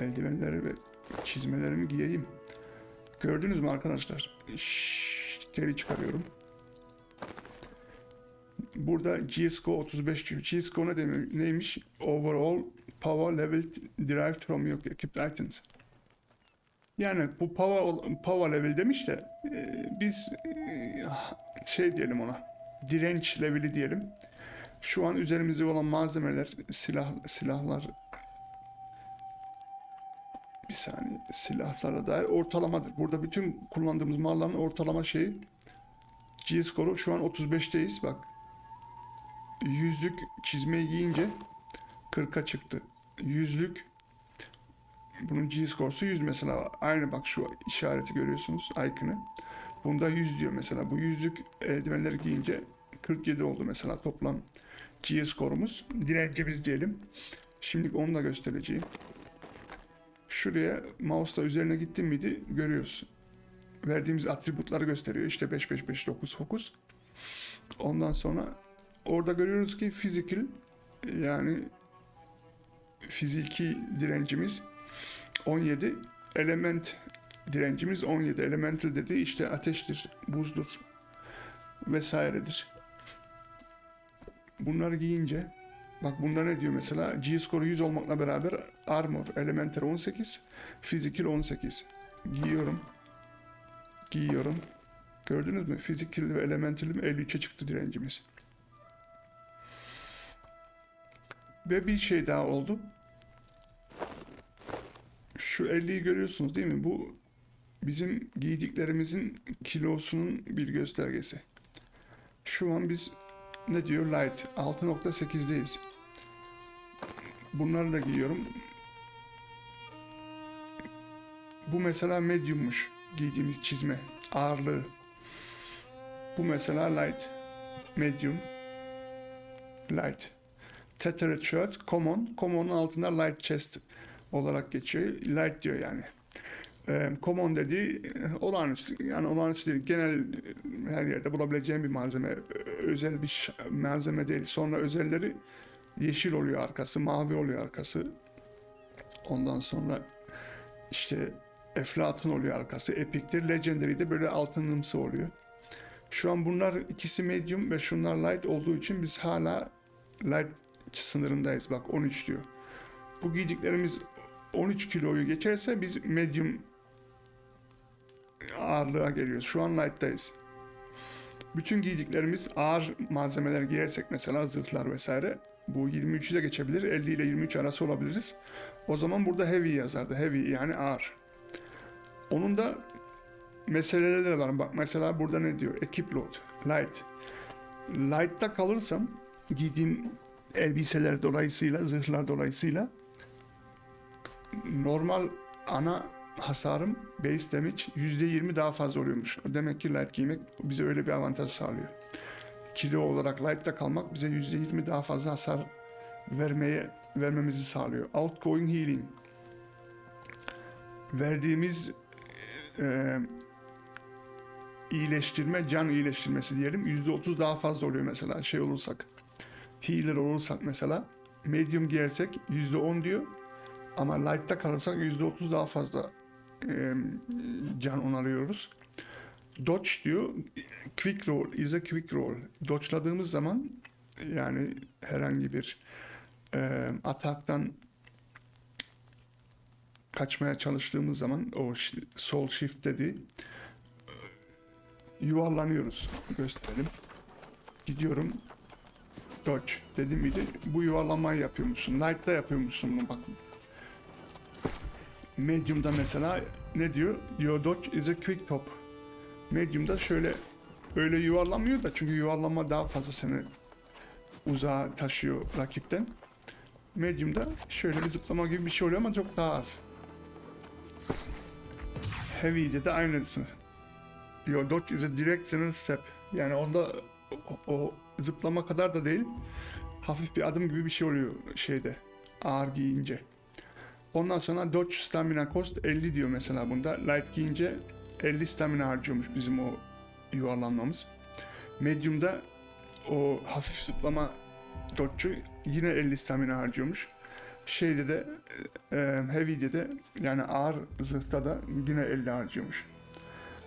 eldivenleri ve çizmelerimi giyeyim. Gördünüz mü arkadaşlar? Şşş, geri çıkarıyorum. Burada GSCO 35 diyor. GSCO ne demek, neymiş? Overall power level derived from your equipped items. Yani bu power, power level demiş de e, biz e, şey diyelim ona direnç leveli diyelim. Şu an üzerimizde olan malzemeler, silah silahlar bir saniye silahlara dair ortalamadır. Burada bütün kullandığımız malların ortalama şeyi G skoru şu an 35'teyiz bak. Yüzlük çizmeyi giyince 40'a çıktı. Yüzlük bunun G skorsu 100 mesela. Aynı bak şu işareti görüyorsunuz icon'ı. Bunda 100 diyor mesela. Bu yüzlük eldivenleri giyince 47 oldu mesela toplam G skorumuz. Direncimiz diyelim. Şimdi onu da göstereceğim. Şuraya mouse'la üzerine gittin miydi görüyorsun. Verdiğimiz atributları gösteriyor. İşte 5 5 5 9 fokus. Ondan sonra orada görüyoruz ki physical yani fiziki direncimiz 17 element direncimiz 17 elemental dediği işte ateştir, buzdur vesairedir. Bunları giyince bak bunda ne diyor mesela? G skoru 100 olmakla beraber armor elemental 18 physical 18 giyiyorum. Giyiyorum. Gördünüz mü? Physical ve elementalim 53'e çıktı direncimiz. Ve bir şey daha oldu. Şu 50'yi görüyorsunuz değil mi? Bu bizim giydiklerimizin kilosunun bir göstergesi. Şu an biz ne diyor? Light. 6.8'deyiz. Bunları da giyiyorum. Bu mesela mediummuş giydiğimiz çizme ağırlığı. Bu mesela light, medium, light. Tethered shirt, common. Common'un altında light chest olarak geçiyor. Light diyor yani. E, common dediği e, olağanüstü. Yani olağanüstü değil. Genel e, her yerde bulabileceğim bir malzeme. Özel bir malzeme değil. Sonra özelleri yeşil oluyor arkası, mavi oluyor arkası. Ondan sonra işte Eflatun oluyor arkası. Epic'tir. Legendary de böyle altınımsı oluyor. Şu an bunlar ikisi medium ve şunlar light olduğu için biz hala light sınırındayız. Bak 13 diyor. Bu giydiklerimiz 13 kiloyu geçerse biz medium ağırlığa geliyoruz. Şu an light'tayız. Bütün giydiklerimiz ağır malzemeler giyersek mesela zırhlar vesaire bu 23'ü de geçebilir. 50 ile 23 arası olabiliriz. O zaman burada heavy yazardı. Heavy yani ağır. Onun da meseleleri de var. Bak mesela burada ne diyor? Equip load, light. Light'ta kalırsam giydiğim elbiseler dolayısıyla, zırhlar dolayısıyla normal ana hasarım base damage %20 daha fazla oluyormuş. Demek ki light giymek bize öyle bir avantaj sağlıyor. Kilo olarak light'ta kalmak bize %20 daha fazla hasar vermeye vermemizi sağlıyor. Outgoing healing. Verdiğimiz e, iyileştirme, can iyileştirmesi diyelim %30 daha fazla oluyor mesela şey olursak. Healer olursak mesela medium giyersek %10 diyor. Ama light'ta kalırsak %30 daha fazla e, can onarıyoruz. Dodge diyor, quick roll is a quick roll. Dodge'ladığımız zaman yani herhangi bir e, ataktan kaçmaya çalıştığımız zaman o sol shift dedi yuvarlanıyoruz. Gösterelim. Gidiyorum. Dodge dedim miydi? Bu yuvarlamayı yapıyormuşsun. Light'ta yapıyormuşsun bunu bak. Medium'da mesela ne diyor? Your dodge is a quick top. Medium'da şöyle öyle yuvarlamıyor da çünkü yuvarlama daha fazla seni uzağa taşıyor rakipten. Medium'da şöyle bir zıplama gibi bir şey oluyor ama çok daha az. Heavy'de de aynısı. Your dodge is a directional step. Yani onda o, o zıplama kadar da değil. Hafif bir adım gibi bir şey oluyor şeyde. Ağır giyince. Ondan sonra Dodge Stamina Cost 50 diyor mesela bunda. Light giyince 50 stamina harcıyormuş bizim o yuvarlanmamız. Medium'da o hafif zıplama Dodge'u yine 50 stamina harcıyormuş. Şeyde de e, heavy'de de yani ağır zırhta da yine 50 harcıyormuş.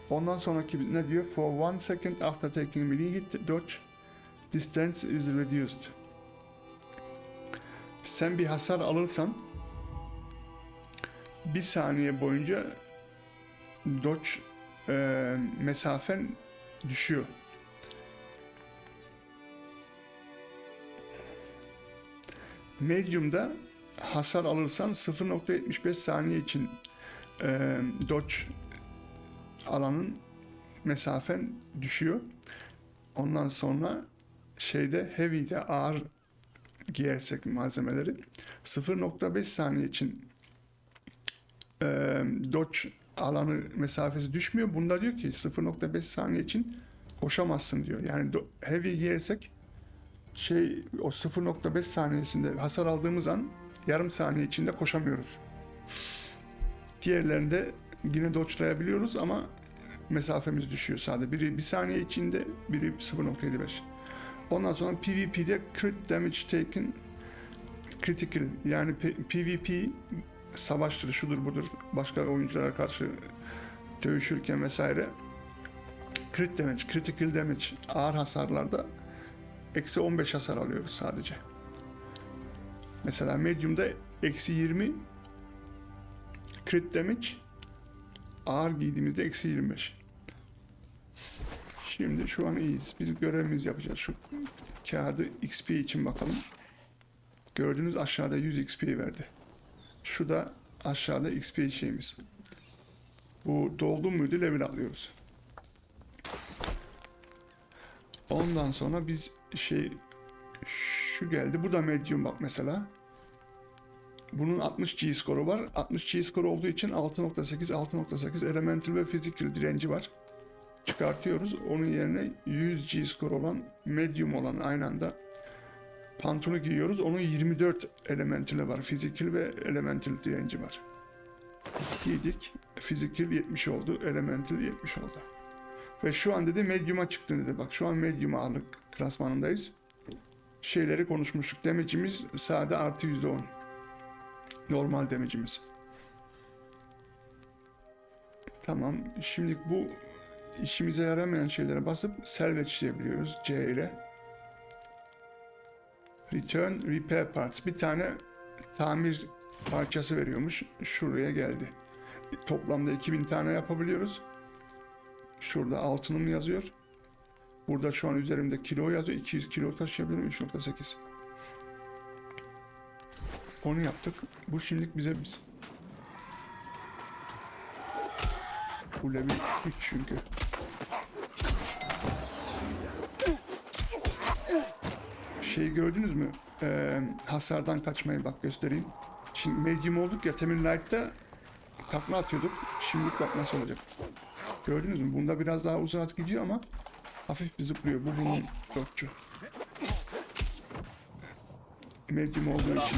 Ondan sonraki ne diyor? For one second after taking melee hit, dodge distance is reduced. Sen bir hasar alırsan bir saniye boyunca dodge e, mesafen düşüyor. Medium'da hasar alırsan 0.75 saniye için e, dodge alanın mesafen düşüyor. Ondan sonra şeyde heavy'de ağır giyersek malzemeleri 0.5 saniye için e, dodge alanı mesafesi düşmüyor. Bunda diyor ki 0.5 saniye için koşamazsın diyor. Yani heavy giyersek şey o 0.5 saniyesinde hasar aldığımız an yarım saniye içinde koşamıyoruz. Diğerlerinde yine dodge'layabiliyoruz ama mesafemiz düşüyor sadece. Biri bir saniye içinde, biri 0.75. Ondan sonra PvP'de crit damage taken critical yani PvP savaştır, şudur budur başka oyunculara karşı dövüşürken vesaire crit damage, critical damage ağır hasarlarda eksi 15 hasar alıyoruz sadece. Mesela medium'da eksi 20 crit damage ağır giydiğimizde eksi 25. Şimdi şu an iyiyiz. Biz görevimizi yapacağız. Şu kağıdı XP için bakalım. Gördüğünüz aşağıda 100 XP verdi. Şu da aşağıda XP şeyimiz. Bu doldu muydu level alıyoruz. Ondan sonra biz şey şu geldi. Bu da medium bak mesela. Bunun 60 G skoru var. 60 G skoru olduğu için 6.8 6.8 elemental ve physical direnci var. Çıkartıyoruz. Onun yerine 100 G skor olan medium olan aynı anda pantolonu giyiyoruz. Onun 24 elementali var. Physical ve elemental direnci var. Giydik. Physical 70 oldu. Elemental 70 oldu. Ve şu an dedi medium'a çıktı dedi. Bak şu an medium ağırlık klasmanındayız. Şeyleri konuşmuştuk. Demecimiz sade artı %10. Normal demecimiz. Tamam. Şimdi bu işimize yaramayan şeylere basıp salvage diyebiliyoruz C ile. Return repair parts. Bir tane tamir parçası veriyormuş. Şuraya geldi. Toplamda 2000 tane yapabiliyoruz. Şurada altınım yazıyor. Burada şu an üzerimde kilo yazıyor. 200 kilo taşıyabilirim. 3.8. Onu yaptık. Bu şimdilik bize biz. Bu level 3 çünkü. Şey gördünüz mü? Ee, hasardan kaçmayı bak göstereyim. Şimdi medium olduk ya Temin Light'ta takla atıyorduk. Şimdilik bak nasıl olacak. Gördünüz mü? Bunda biraz daha uzak gidiyor ama hafif bir zıplıyor. Bu bunun dörtçü. Medium olduğu için.